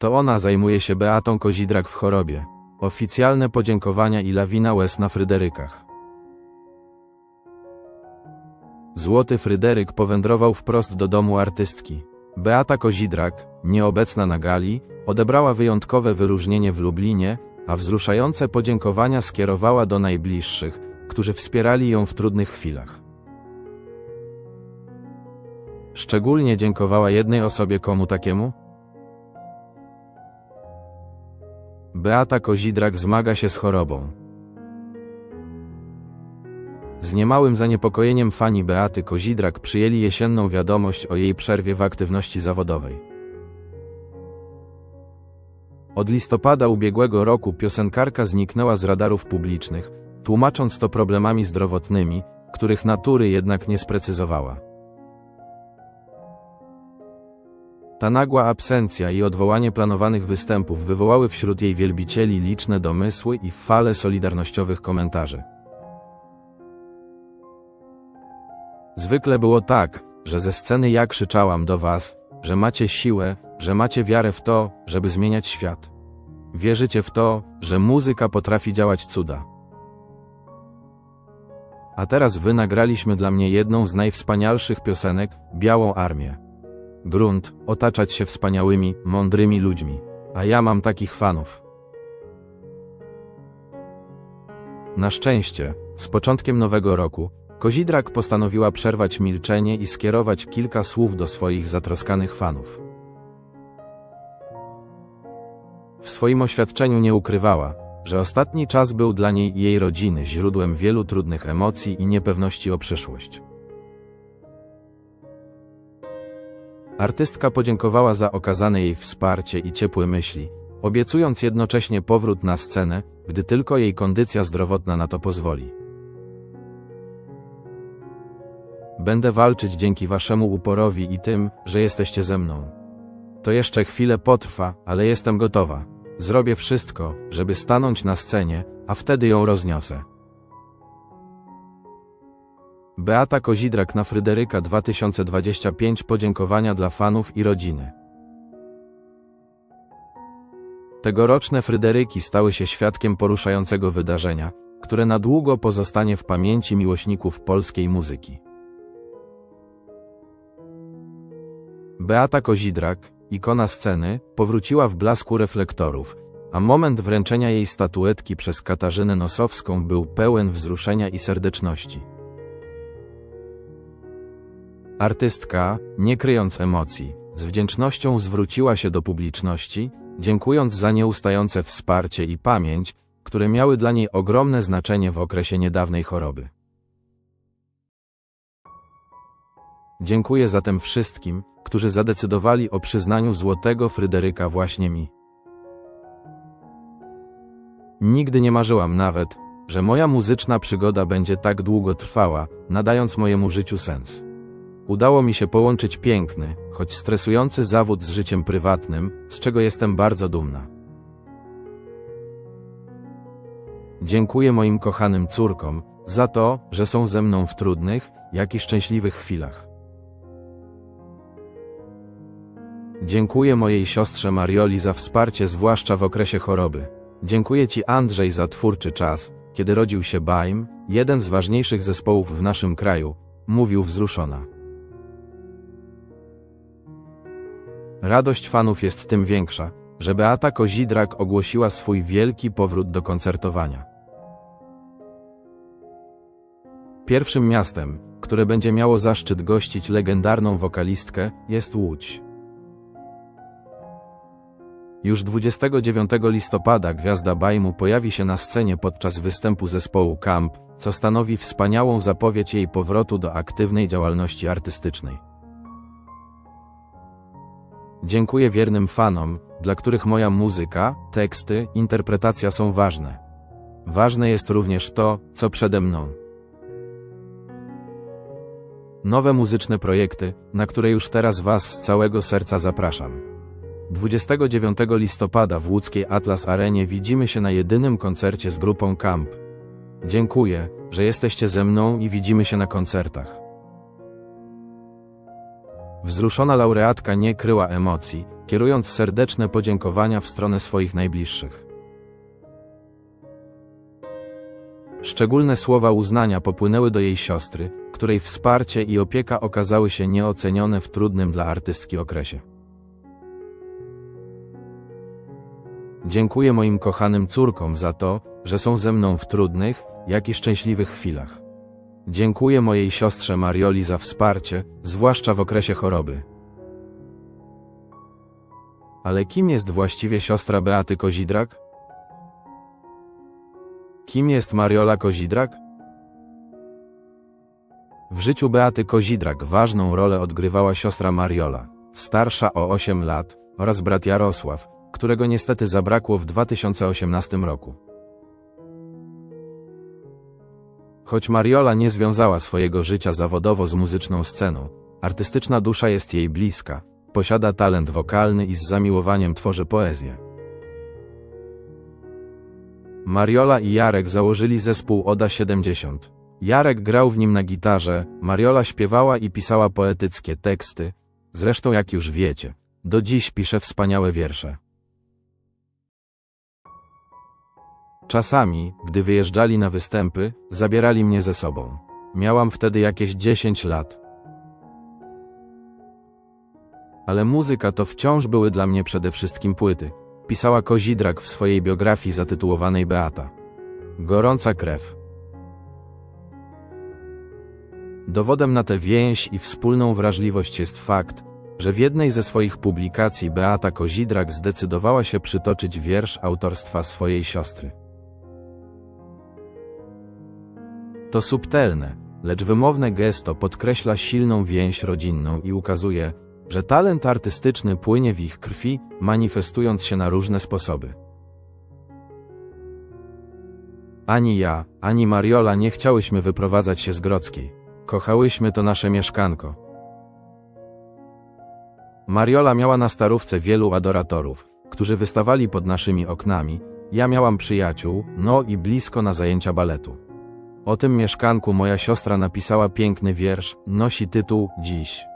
To ona zajmuje się Beatą Kozidrak w chorobie. Oficjalne podziękowania i lawina łez na Fryderykach. Złoty Fryderyk powędrował wprost do domu artystki. Beata Kozidrak, nieobecna na gali, odebrała wyjątkowe wyróżnienie w Lublinie, a wzruszające podziękowania skierowała do najbliższych, którzy wspierali ją w trudnych chwilach. Szczególnie dziękowała jednej osobie komu takiemu? Beata Kozidrak zmaga się z chorobą. Z niemałym zaniepokojeniem fani Beaty Kozidrak przyjęli jesienną wiadomość o jej przerwie w aktywności zawodowej. Od listopada ubiegłego roku piosenkarka zniknęła z radarów publicznych, tłumacząc to problemami zdrowotnymi, których natury jednak nie sprecyzowała. Ta nagła absencja i odwołanie planowanych występów wywołały wśród jej wielbicieli liczne domysły i fale solidarnościowych komentarzy. Zwykle było tak, że ze sceny ja krzyczałam do was, że macie siłę, że macie wiarę w to, żeby zmieniać świat. Wierzycie w to, że muzyka potrafi działać cuda. A teraz wy nagraliśmy dla mnie jedną z najwspanialszych piosenek, Białą Armię. Grunt, otaczać się wspaniałymi, mądrymi ludźmi. A ja mam takich fanów. Na szczęście, z początkiem nowego roku, Kozidrak postanowiła przerwać milczenie i skierować kilka słów do swoich zatroskanych fanów. W swoim oświadczeniu nie ukrywała, że ostatni czas był dla niej i jej rodziny źródłem wielu trudnych emocji i niepewności o przyszłość. Artystka podziękowała za okazane jej wsparcie i ciepłe myśli, obiecując jednocześnie powrót na scenę, gdy tylko jej kondycja zdrowotna na to pozwoli. Będę walczyć dzięki waszemu uporowi i tym, że jesteście ze mną. To jeszcze chwilę potrwa, ale jestem gotowa. Zrobię wszystko, żeby stanąć na scenie, a wtedy ją rozniosę. Beata Kozidrak na Fryderyka 2025 Podziękowania dla fanów i rodziny. Tegoroczne Fryderyki stały się świadkiem poruszającego wydarzenia, które na długo pozostanie w pamięci miłośników polskiej muzyki. Beata Kozidrak, ikona sceny, powróciła w blasku reflektorów, a moment wręczenia jej statuetki przez Katarzynę Nosowską był pełen wzruszenia i serdeczności. Artystka, nie kryjąc emocji, z wdzięcznością zwróciła się do publiczności, dziękując za nieustające wsparcie i pamięć, które miały dla niej ogromne znaczenie w okresie niedawnej choroby. Dziękuję zatem wszystkim, którzy zadecydowali o przyznaniu Złotego Fryderyka właśnie mi. Nigdy nie marzyłam nawet, że moja muzyczna przygoda będzie tak długo trwała, nadając mojemu życiu sens. Udało mi się połączyć piękny, choć stresujący zawód z życiem prywatnym, z czego jestem bardzo dumna. Dziękuję moim kochanym córkom za to, że są ze mną w trudnych, jak i szczęśliwych chwilach. Dziękuję mojej siostrze Marioli za wsparcie zwłaszcza w okresie choroby. Dziękuję Ci Andrzej za twórczy czas, kiedy rodził się Baim, jeden z ważniejszych zespołów w naszym kraju, mówił wzruszona. Radość fanów jest tym większa, że Beata Kozidrak ogłosiła swój wielki powrót do koncertowania. Pierwszym miastem, które będzie miało zaszczyt gościć legendarną wokalistkę, jest Łódź. Już 29 listopada gwiazda Bajmu pojawi się na scenie podczas występu zespołu Camp, co stanowi wspaniałą zapowiedź jej powrotu do aktywnej działalności artystycznej. Dziękuję wiernym fanom, dla których moja muzyka, teksty, interpretacja są ważne. Ważne jest również to, co przede mną. Nowe muzyczne projekty, na które już teraz Was z całego serca zapraszam. 29 listopada w łódzkiej Atlas Arenie widzimy się na jedynym koncercie z grupą Camp. Dziękuję, że jesteście ze mną i widzimy się na koncertach. Wzruszona laureatka nie kryła emocji, kierując serdeczne podziękowania w stronę swoich najbliższych. Szczególne słowa uznania popłynęły do jej siostry, której wsparcie i opieka okazały się nieocenione w trudnym dla artystki okresie. Dziękuję moim kochanym córkom za to, że są ze mną w trudnych, jak i szczęśliwych chwilach. Dziękuję mojej siostrze Marioli za wsparcie, zwłaszcza w okresie choroby. Ale kim jest właściwie siostra Beaty Kozidrak? Kim jest Mariola Kozidrak? W życiu Beaty Kozidrak ważną rolę odgrywała siostra Mariola, starsza o 8 lat, oraz brat Jarosław, którego niestety zabrakło w 2018 roku. Choć Mariola nie związała swojego życia zawodowo z muzyczną sceną, artystyczna dusza jest jej bliska, posiada talent wokalny i z zamiłowaniem tworzy poezję. Mariola i Jarek założyli zespół Oda 70. Jarek grał w nim na gitarze, Mariola śpiewała i pisała poetyckie teksty, zresztą jak już wiecie, do dziś pisze wspaniałe wiersze. Czasami, gdy wyjeżdżali na występy, zabierali mnie ze sobą. Miałam wtedy jakieś 10 lat. Ale muzyka to wciąż były dla mnie przede wszystkim płyty. Pisała Kozidrak w swojej biografii zatytułowanej Beata. Gorąca krew. Dowodem na tę więź i wspólną wrażliwość jest fakt, że w jednej ze swoich publikacji Beata Kozidrak zdecydowała się przytoczyć wiersz autorstwa swojej siostry. To subtelne, lecz wymowne gesto podkreśla silną więź rodzinną i ukazuje, że talent artystyczny płynie w ich krwi, manifestując się na różne sposoby. Ani ja, ani Mariola nie chciałyśmy wyprowadzać się z Grodzkiej. Kochałyśmy to nasze mieszkanko. Mariola miała na starówce wielu adoratorów, którzy wystawali pod naszymi oknami, ja miałam przyjaciół, no i blisko na zajęcia baletu. O tym mieszkanku moja siostra napisała piękny wiersz, nosi tytuł Dziś.